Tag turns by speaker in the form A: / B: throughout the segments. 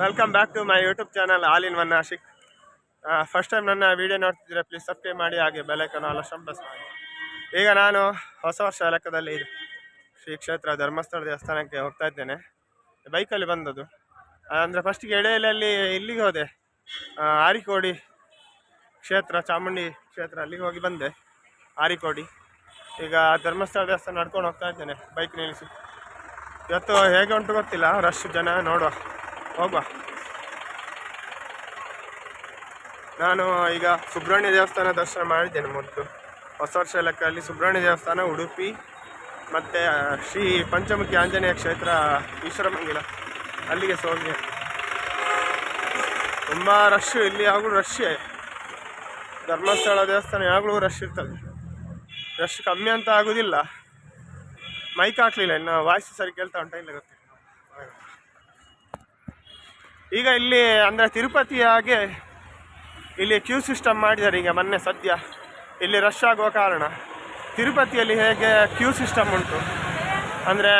A: Welcome back to my YouTube channel all in one Ashik first time ನನ್ನ video ನೋಡ್ತಿದ್ರೆ please subscribe ಮಾಡಿ, ಹಾಗೆ ಬೆಲೆಕನ್ನು all press ಮಾಡಿ. ಈಗ ನಾನು ಹೊಸ ವರ್ಷ ಲೆಕ್ಕದಲ್ಲಿ ಇದು ಶ್ರೀ ಕ್ಷೇತ್ರ ಧರ್ಮಸ್ಥಳ ದೇವಸ್ಥಾನಕ್ಕೆ ಹೋಗ್ತಾ ಇದ್ದೇನೆ. ಬೈಕಲ್ಲಿ ಬಂದದ್ದು. ಅಂದರೆ ಫಸ್ಟಿಗೆ ಎಡೆಯಲ್ಲಿ ಇಲ್ಲಿಗೆ ಹೋದೆ. ಆರಿಕೋಡಿ ಕ್ಷೇತ್ರ, ಚಾಮುಂಡಿ ಕ್ಷೇತ್ರ ಅಲ್ಲಿಗೆ ಹೋಗಿ ಬಂದೆ. ಆರಿಕೋಡಿ. ಈಗ ಧರ್ಮಸ್ಥಳ ದೇವಸ್ಥಾನ ನಡ್ಕೊಂಡು ಹೋಗ್ತಾ ಇದ್ದೇನೆ ಬೈಕ್ ನಿಲ್ಲಿಸಿ. ಇವತ್ತು ಹೇಗೆ ಉಂಟು ಗೊತ್ತಿಲ್ಲ ರಶ್ ಜನ ನೋಡುವ. ಹೋಗುವ. ನಾನು ಈಗ ಸುಬ್ರಹ್ಮಣ್ಯ ದೇವಸ್ಥಾನ ದರ್ಶನ ಮಾಡಿದ್ದೇನೆ ಮೊದಲು. ಹೊಸ ವರ್ಷ ಲೆಕ್ಕದಲ್ಲಿ ಸುಬ್ರಹ್ಮಣ್ಯ ದೇವಸ್ಥಾನ, ಉಡುಪಿ, ಮತ್ತು ಶ್ರೀ ಪಂಚಮುಖಿ ಆಂಜನೇಯ ಕ್ಷೇತ್ರ, ಈಶ್ವರಮಂಗಿಲ. ಅಲ್ಲಿಗೆ ಸೋಮ್ಯ. ತುಂಬ ರಶ್ ಇಲ್ಲಿ ಯಾವಾಗಲೂ ರಶ್ಶೇ ಧರ್ಮಸ್ಥಳ ದೇವಸ್ಥಾನ ಯಾವಾಗಲೂ ರಶ್ ಇರ್ತದೆ. ರಶ್ ಕಮ್ಮಿ ಅಂತ ಆಗೋದಿಲ್ಲ. ಮೈಕ್ ಹಾಕ್ಲಿಲ್ಲ, ಇನ್ನು ವಾಯ್ಸ್ ಸರಿ ಕೇಳ್ತಾ ಉಂಟಾ, ಇಲ್ಲ ಗೊತ್ತಿಲ್ಲ. ಈಗ ಇಲ್ಲಿ ಅಂದರೆ ತಿರುಪತಿಯಾಗೆ ಇಲ್ಲಿ ಕ್ಯೂ ಸಿಸ್ಟಮ್ ಮಾಡಿದ್ದಾರೆ ಈಗ ಮೊನ್ನೆ ಸದ್ಯ. ಇಲ್ಲಿ ರಶ್ ಆಗುವ ಕಾರಣ. ತಿರುಪತಿಯಲ್ಲಿ ಹೇಗೆ ಕ್ಯೂ ಸಿಸ್ಟಮ್ ಉಂಟು? ಅಂದರೆ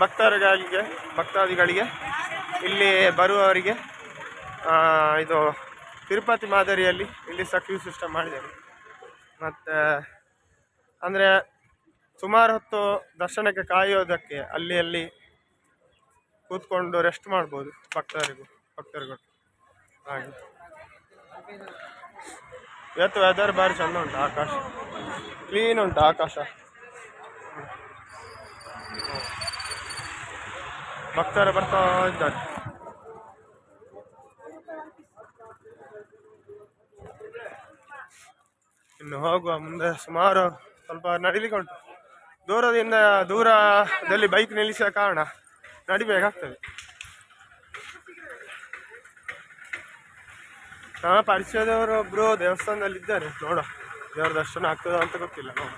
A: ಭಕ್ತರುಗಳಿಗೆ ಭಕ್ತಾದಿಗಳಿಗೆ ಇಲ್ಲಿ ಬರುವವರಿಗೆ ಇದು ತಿರುಪತಿ ಮಾದರಿಯಲ್ಲಿ ಇಲ್ಲಿ ಸಹ ಕ್ಯೂ ಸಿಸ್ಟಮ್ ಮಾಡಿದ್ದಾರೆ. ಮತ್ತು, ಅಂದರೆ ಸುಮಾರು ಹೊತ್ತು ದರ್ಶನಕ್ಕೆ ಕಾಯೋದಕ್ಕೆ ಅಲ್ಲಿ ಅಲ್ಲಿ ಕೂತ್ಕೊಂಡು ರೆಸ್ಟ್ ಮಾಡ್ಬೋದು ಭಕ್ತರಿಗೂ. ಭಕ್ತರುಗಳು. ಹಾಗೆ. ಇವತ್ತು ವೆದರ್ ಭಾರಿ ಚಂದ ಉಂಟು ಆಕಾಶ. ಕ್ಲೀನ್ ಉಂಟು ಆಕಾಶ. ಭಕ್ತರು ಬರ್ತಾ ಇದ್ದಾರೆ. ಇನ್ನು ಹೋಗುವ ಮುಂದೆ ಸುಮಾರು ಸ್ವಲ್ಪ ನಡಿಲಿಕ್ಕೆ ಉಂಟು. ದೂರದಿಂದ ದೂರದಲ್ಲಿ ಬೈಕ್ ನಿಲ್ಲಿಸಿದ ಕಾರಣ ನಡಿಬೇಕಾಗ್ತದೆ. ನಮ್ಮ ಪರಿಚಯದವರು ಒಬ್ರು ದೇವಸ್ಥಾನದಲ್ಲಿ ಇದ್ದಾರೆ ನೋಡ, ದೇವರ ದರ್ಶನ ಆಗ್ತದ ಅಂತ ಗೊತ್ತಿಲ್ಲ, ನೋಡ.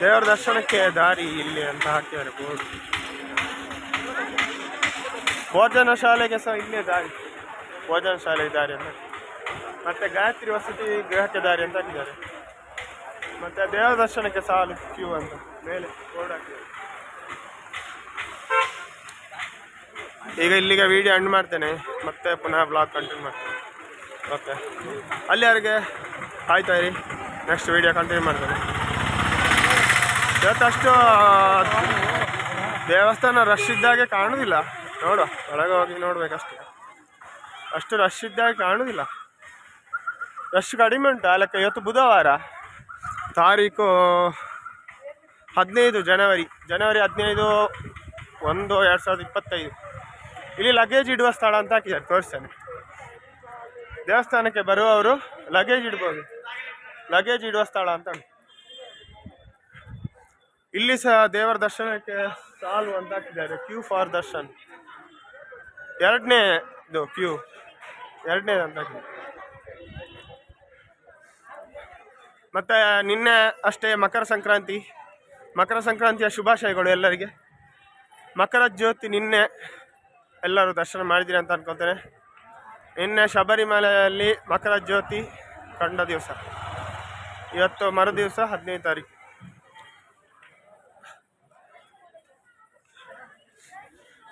A: ದೇವರ ದರ್ಶನಕ್ಕೆ ದಾರಿ ಇಲ್ಲಿ ಅಂತ ಹಾಕಿದ್ದಾರೆ ಬೋರ್ಡ್. ಭೋಜನ ಶಾಲೆಗೆ ಸಹ ಇಲ್ಲೇ ದಾರಿ. ಭೋಜನ ಶಾಲೆಗೆ ದಾರಿ ಅಂತ. ಮತ್ತೆ ಗಾಯತ್ರಿ ವಸತಿ ಗೃಹಕ್ಕೆ ದಾರಿ ಅಂತ ಹಾಕಿದ್ದಾರೆ. ಮತ್ತೆ ದೇವರ ದರ್ಶನಕ್ಕೆ ಸಾಲು ಕ್ಯೂ ಅಂತ. ಮೇಲೆ ಬೋರ್ಡ್ ಈಗ ಇಲ್ಲಿಗೆ ವಿಡಿಯೋ ಎಂಡ್ ಮಾಡ್ತೇನೆ. ಮತ್ತೆ ಪುನಃ ಬ್ಲಾಗ್ ಕಂಟಿನ್ಯೂ ಮಾಡ್ತೇನೆ. ಓಕೆ ಅಲ್ಲಿ ಯಾರಿಗೆ? ಆಯ್ತಾ ರೀ ನೆಕ್ಸ್ಟ್ ವಿಡಿಯೋ ಕಂಟಿನ್ಯೂ ಮಾಡ್ತೇನೆ. ಇವತ್ತಷ್ಟು, ದೇವಸ್ಥಾನ ರಶ್ ಇದ್ದಾಗೆ ಕಾಣುವುದಿಲ್ಲ ನೋಡುವ. ಒಳಗೆ ಹೋಗಿ ನೋಡ್ಬೇಕಷ್ಟೇ. ಅಷ್ಟು ರಶ್ ಇದ್ದಾಗೆ ಕಾಣುವುದಿಲ್ಲ ರಶ್ ಕಡಿಮೆ ಉಂಟು. ಲೆಕ್ಕ ಇವತ್ತು ಬುಧವಾರ. ತಾರೀಕು ಹದಿನೈದು ಜನವರಿ ಜನವರಿ ಹದಿನೈದು ಒಂದು ಎರಡು ಸಾವಿರದ ಇಪ್ಪತ್ತೈದು. ಇಲ್ಲಿ ಲಗೇಜ್ ಇಡುವ ಸ್ಥಳ ಅಂತ ಹಾಕಿದ್ದಾರೆ, ತೋರಿಸ್ತೇನೆ. ದೇವಸ್ಥಾನಕ್ಕೆ ಬರುವವರು ಲಗೇಜ್ ಇಡ್ಬೋದು. ಲಗೇಜ್ ಇಡುವ ಸ್ಥಳ ಅಂತ ಇಲ್ಲಿ ಸಹ ದೇವರ ದರ್ಶನಕ್ಕೆ ಸಾಲು ಅಂತ ಹಾಕಿದ್ದಾರೆ ಕ್ಯೂ ಫಾರ್ ದರ್ಶನ್. ಎರಡನೇ ಇದು ಕ್ಯೂ ಎರಡನೇ ಅಂತ ಹಾಕಿದ್ದಾರೆ. ಮತ್ತೆ ನಿನ್ನೆ ಅಷ್ಟೇ ಮಕರ ಸಂಕ್ರಾಂತಿ, ಮಕರ ಸಂಕ್ರಾಂತಿಯ ಶುಭಾಶಯಗಳು ಎಲ್ಲರಿಗೆ. ಮಕರ ಜ್ಯೋತಿ ನಿನ್ನೆ ಎಲ್ಲರೂ ದರ್ಶನ ಮಾಡಿದ್ದೀರಿ ಅಂತ ಅನ್ಕೊತೇನೆ. ನಿನ್ನೆ ಶಬರಿಮಲೆಯಲ್ಲಿ ಮಕರ ಜ್ಯೋತಿ ಕಂಡ ದಿವಸ. ಇವತ್ತು ಮರುದಿವಸ ಹದಿನೈದು ತಾರೀಕು.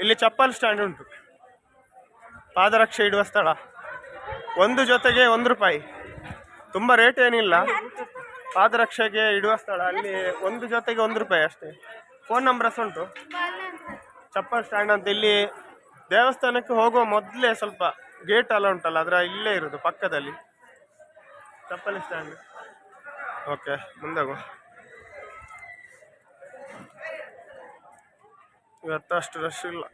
A: ಇಲ್ಲಿ ಚಪ್ಪಲ್ ಸ್ಟ್ಯಾಂಡ್ ಉಂಟು. ಪಾದರಕ್ಷೆ ಇಡುವ ಸ್ಥಳ. ಒಂದು ಜೊತೆಗೆ ಒಂದು ರೂಪಾಯಿ. ತುಂಬ ರೇಟ್ ಏನಿಲ್ಲ. ಪಾದರಕ್ಷೆಗೆ ಇಡುವ ಸ್ಥಳ. ಅಲ್ಲಿ ಒಂದು ಜೊತೆಗೆ ಒಂದು ರೂಪಾಯಿ ಅಷ್ಟೇ. ಫೋನ್ ನಂಬರ್ಸ್ ಉಂಟು. ಚಪ್ಪಲ್ ಸ್ಟ್ಯಾಂಡ್ ಅಂತ. ಇಲ್ಲಿ ದೇವಸ್ಥಾನಕ್ಕೆ ಹೋಗುವ ಮೊದಲೇ ಸ್ವಲ್ಪ ಗೇಟ್ ಎಲ್ಲ ಉಂಟಲ್ಲ, ಅದರ ಇಲ್ಲೇ ಇರೋದು ಪಕ್ಕದಲ್ಲಿ. ಚಪ್ಪಲಿ ಸ್ಟ್ಯಾಂಡ್ ಓಕೆ ಮುಂದೆ ಇವತ್ತು ಅಷ್ಟು ರಶ್ ಇಲ್ಲ.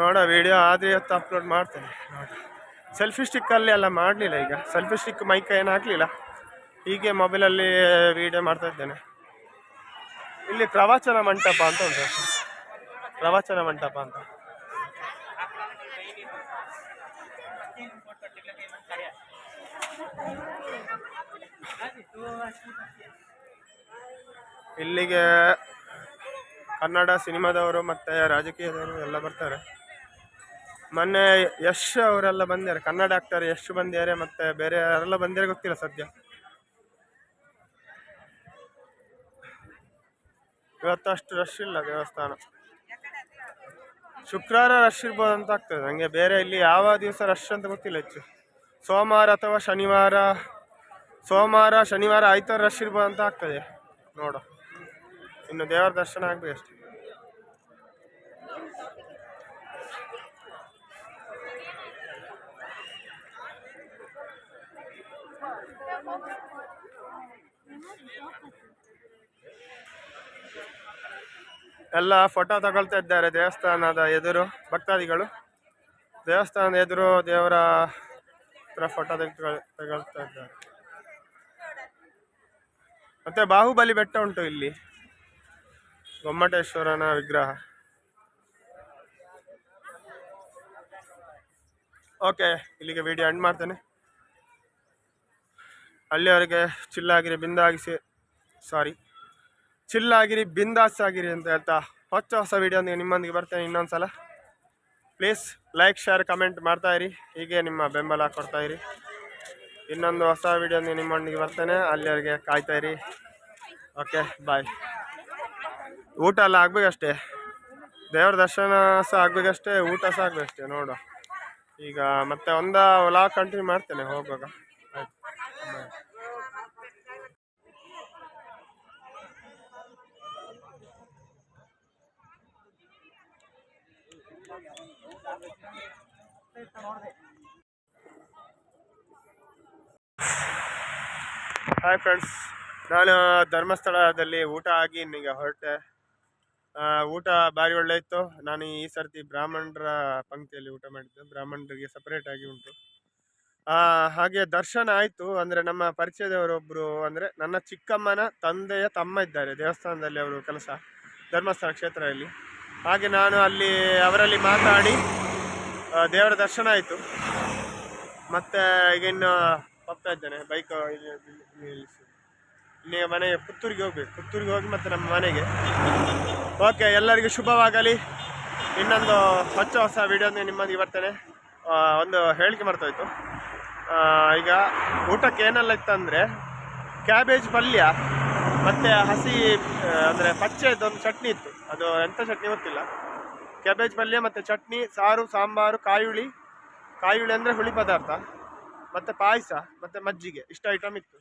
A: ನೋಡ ವಿಡಿಯೋ ಆದರೆ ಇವತ್ತು ಅಪ್ಲೋಡ್ ಮಾಡ್ತೇನೆ, ನೋಡ. ಸೆಲ್ಫಿ ಸ್ಟಿಕ್ಕಲ್ಲಿ ಎಲ್ಲ ಮಾಡಲಿಲ್ಲ ಈಗ. ಸೆಲ್ಫಿ ಸ್ಟಿಕ್ ಮೈಕ್ ಏನು ಹೀಗೆ ಮೊಬೈಲಲ್ಲಿ ವಿಡಿಯೋ ಮಾಡ್ತಾ ಇದ್ದೇನೆ. ಇಲ್ಲಿ ಪ್ರವಚನ ಮಂಟಪ ಅಂತ ಉಂಟು. ಪ್ರವಚನ ಮಂಟಪ ಅಂತ. ಇಲ್ಲಿಗೆ ಕನ್ನಡ ಸಿನಿಮಾದವರು ಮತ್ತು ರಾಜಕೀಯದವರು ಎಲ್ಲ ಬರ್ತಾರೆ. ಮೊನ್ನೆ ಯಶ್ ಅವರೆಲ್ಲ ಬಂದಿದ್ದಾರೆ. ಕನ್ನಡ ಆಕ್ಟರ್ ಯಶ್ ಬಂದಿದ್ದಾರೆ ಮತ್ತು ಬೇರೆ ಯಾರೆಲ್ಲ ಬಂದಿದ್ದಾರೆ ಗೊತ್ತಿಲ್ಲ ಸದ್ಯ. ಇವತ್ತು ಅಷ್ಟು ರಶ್ ಇಲ್ಲ ದೇವಸ್ಥಾನ. ಶುಕ್ರವಾರ ರಶ್ ಇರ್ಬೋದು ಅಂತ ಆಗ್ತದೆ. ನನಗೆ ಬೇರೆ ಇಲ್ಲಿ ಯಾವ ದಿವಸ ರಶ್ ಅಂತ ಗೊತ್ತಿಲ್ಲ ಹೆಚ್ಚು. ಸೋಮವಾರ ಅಥವಾ ಶನಿವಾರ, ಸೋಮವಾರ, ಶನಿವಾರ ಆಯ್ತಾರ ರಶ್ ಇರ್ಬೋದು ಅಂತ ಆಗ್ತದೆ. ನೋಡು. ಇನ್ನು ದೇವರ ದರ್ಶನ ಆಗ್ಬೇಕು ಅಷ್ಟೇ ಎಲ್ಲ ಫೋಟೋ ತಗೊಳ್ತಾ ಇದ್ದಾರೆ ದೇವಸ್ಥಾನದ ಎದುರು ಭಕ್ತಾದಿಗಳು. ದೇವಸ್ಥಾನದ ಎದುರು ದೇವರ ಹತ್ರ ಫೋಟೋ ತೆಗೆದು ತಗೊಳ್ತಾ ಇದ್ದಾರೆ. ಮತ್ತೆ ಬಾಹುಬಲಿ ಬೆಟ್ಟ ಉಂಟು ಇಲ್ಲಿ. ಗೊಮ್ಮಟೇಶ್ವರನ ವಿಗ್ರಹ. ಓಕೆ ಇಲ್ಲಿಗೆ ವಿಡಿಯೋ ಎಂಡ್ ಮಾಡ್ತೇನೆ. ಅಲ್ಲಿವರೆಗೆ ಚಿಲ್ಲಾಗಿರಿ ಬಿಂದಾಗಿಸಿ. ಸಾರಿ ಚಿಲ್ಲಾಗಿರಿ ಬಿಂದಾಸ್ ಆಗಿರಿ ಅಂತ ಹೇಳ್ತಾ ಹೊಸ ಹೊಸ ವಿಡಿಯೋ ನಿಮ್ಮೊಂದಿಗೆ ಬರ್ತೇನೆ ಇನ್ನೊಂದ್ಸಲ. ಪ್ಲೀಸ್ ಲೈಕ್ ಶೇರ್ ಕಮೆಂಟ್ ಮಾಡ್ತಾ ಇರಿ. ಹೀಗೆ ನಿಮ್ಮ ಬೆಂಬಲ ಕೊಡ್ತಾ ಇರಿ. ಇನ್ನೊಂದು ಹೊಸ ವಿಡಿಯೋ ನಿಮ್ಮೊಂದಿಗೆ ಬರ್ತೇನೆ. ಅಲ್ಲಿವರೆಗೆ ಇರಿ. ಓಕೆ ಬಾಯ್ ಊಟ ಎಲ್ಲ ಆಗ್ಬೇಕಷ್ಟೇ? ದೇವ್ರ ದರ್ಶನ ಸಹ ಆಗ್ಬೇಕಷ್ಟೇ? ಊಟ ಸಹ ಆಗ್ಬೇಕಷ್ಟೇ? ನೋಡು ಈಗ ಮತ್ತೆ ಒಂದ ವ್ಲಾಗ್ ಕಂಟಿನ್ಯೂ ಮಾಡ್ತೇನೆ ಹೋಗುವಾಗ. ಆಯ್ತು ಬಾಯ್ ಹಾಯ್ ಫ್ರೆಂಡ್ಸ್ ನಾನು ಧರ್ಮಸ್ಥಳದಲ್ಲಿ ಊಟ ಆಗಿ ಇನ್ನೀಗ ಹೊರಟೆ. ಊಟ ಭಾರಿ ಒಳ್ಳೆ ಇತ್ತು ನಾನು ಈ ಸರ್ತಿ ಬ್ರಾಹ್ಮಣರ ಪಂಕ್ತಿಯಲ್ಲಿ ಊಟ ಮಾಡಿದ್ದೆ. ಬ್ರಾಹ್ಮಣರಿಗೆ ಸಪ್ರೇಟ್ ಆಗಿ ಉಂಟು. ಹಾಗೆ ದರ್ಶನ ಆಯಿತು. ಅಂದರೆ ನಮ್ಮ ಪರಿಚಯದವರೊಬ್ಬರು ಅಂದರೆ ನನ್ನ ಚಿಕ್ಕಮ್ಮನ ತಂದೆಯ ತಮ್ಮ ಇದ್ದಾರೆ. ದೇವಸ್ಥಾನದಲ್ಲಿ ಅವರು ಕೆಲಸ, ಧರ್ಮಸ್ಥಳ ಕ್ಷೇತ್ರದಲ್ಲಿ. ಹಾಗೆ ನಾನು ಅಲ್ಲಿ, ಅವರಲ್ಲಿ ಮಾತಾಡಿ ದೇವರ ದರ್ಶನ ಆಯಿತು. ಮತ್ತೆ ಈಗ ಇನ್ನು ಹೋಗ್ತಾ ಇದ್ದೇನೆ ಬೈಕ್ ಇಲ್ಲಿ ಮನೆ ಮನೆಗೆ ಪುತ್ತೂರಿಗೆ ಹೋಗ್ಬೇಕು. ಪುತ್ತೂರಿಗೆ ಹೋಗಿ ಮತ್ತೆ ನಮ್ಮ ಮನೆಗೆ. ಓಕೆ ಎಲ್ಲರಿಗೂ ಶುಭವಾಗಲಿ. ಇನ್ನೊಂದು ಹೊಚ್ಚ ಹೊಸ ವಿಡಿಯೋನ ನಿಮ್ಮೊಂದಿಗೆ ಬರ್ತೇನೆ. ಒಂದು ಹೇಳಿಕೆ ಮರ್ತೋಯ್ತು. ಈಗ ಊಟಕ್ಕೆ ಏನೆಲ್ಲ ಇತ್ತಂದರೆ ಕ್ಯಾಬೇಜ್ ಪಲ್ಯ. ಮತ್ತು ಹಸಿ ಅಂದರೆ ಪಚ್ಚೆದೊಂದು ಚಟ್ನಿ ಇತ್ತು. ಅದು ಎಂಥ ಚಟ್ನಿ ಗೊತ್ತಿಲ್ಲ. ಕ್ಯಾಬೇಜ್ ಪಲ್ಯ ಮತ್ತು ಚಟ್ನಿ, ಸಾರು, ಸಾಂಬಾರು, ಕಾಯುಳಿ. ಕಾಯುಳಿ ಅಂದರೆ ಹುಳಿ ಪದಾರ್ಥ. ಮತ್ತು ಪಾಯಸ, ಮತ್ತು ಮಜ್ಜಿಗೆ. ಇಷ್ಟು ಐಟಮ್ ಇತ್ತು.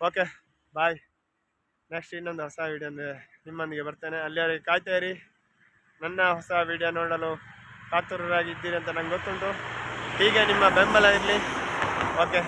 A: ಓಕೆ ಬಾಯ್ ನೆಕ್ಸ್ಟ್ ಇನ್ನೊಂದು ಹೊಸ ವಿಡಿಯೋ ನಿಮ್ಮೊಂದಿಗೆ ಬರ್ತೇನೆ. ಅಲ್ಲಿಯವರೆಗೆ ಕಾಯ್ತಾ ಇರಿ. ನನ್ನ ಹೊಸ ವಿಡಿಯೋ ನೋಡಲು ಕಾತುರರಾಗಿದ್ದೀರಿ ಅಂತ ನಂಗೆ ಗೊತ್ತುಂಟು. ಹೀಗೆ ನಿಮ್ಮ ಬೆಂಬಲ ಇರಲಿ. ಓಕೆ